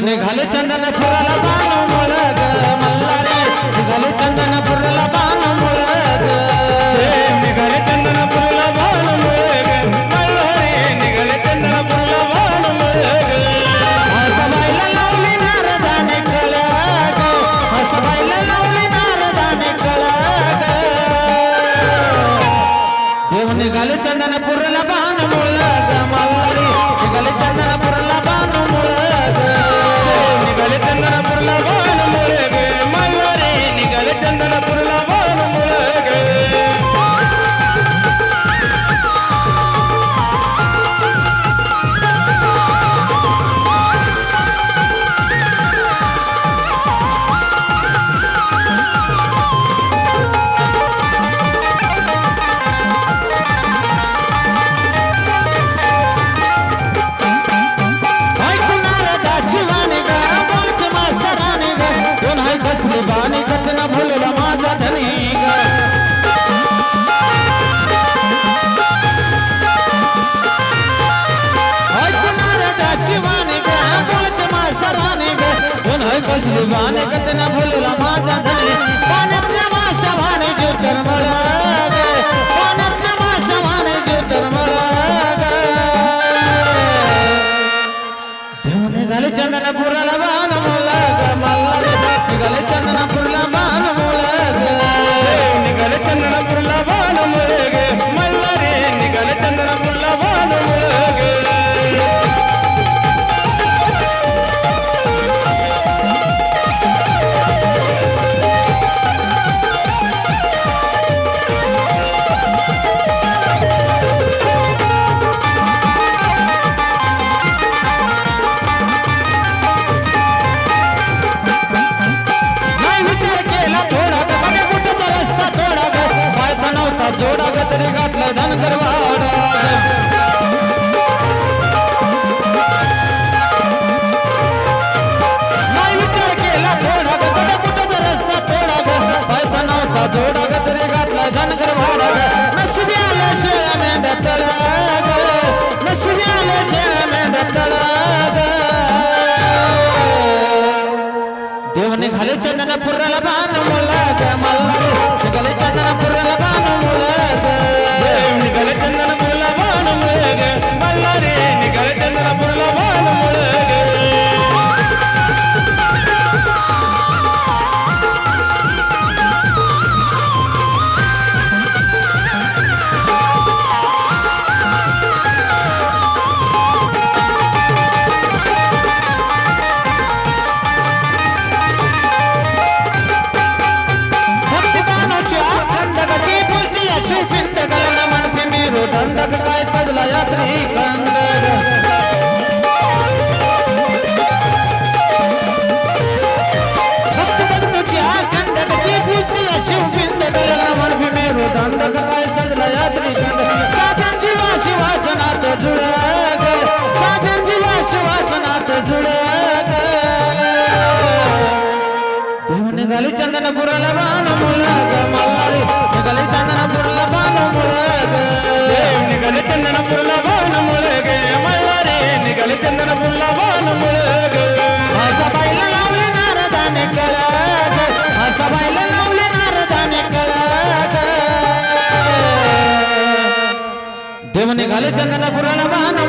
देव निघाले चंदन फुलाला हाय कसली कथन भुलला माझा धनी पाण्यातल्या माशा वाणी ज्योतिर्मळ ग पाण्यातल्या माशा वाणी ज्योतिर्मळ ग देव निघाले चंदनपुराला तरी घातलं धनगर नाही विचार केला थोडा ग बघा कुठं तो रस्ता थोडा ग. पैसा नव्हता जोडा ग तरी घातलं धनगर वाडा ग. नशिबी आलं शेळ्या मेंढ्या तळ ग. नशिबी आलं शेळ्या मेंढ्या ग. बाण मुळग मल्हारी. खंडक काय चढला यात्री? खंडक. भक्ती बंधूची अखंड दंडक काय सजला यात्री? कंद साजन जीवा शिवाचनात जुळग साजन जीवा शिवाचनात जुळग देव निघाली चंदनपुराला बाण मुळग निघाले चंदनपूरला भान मुळे मल्हारी निघाले चंदनपूरला भान मुळे असा बाईला लावले नारदाने कळग असा बाईला लावले नारदाने कळग देव निघाले चंदनपुराला बाण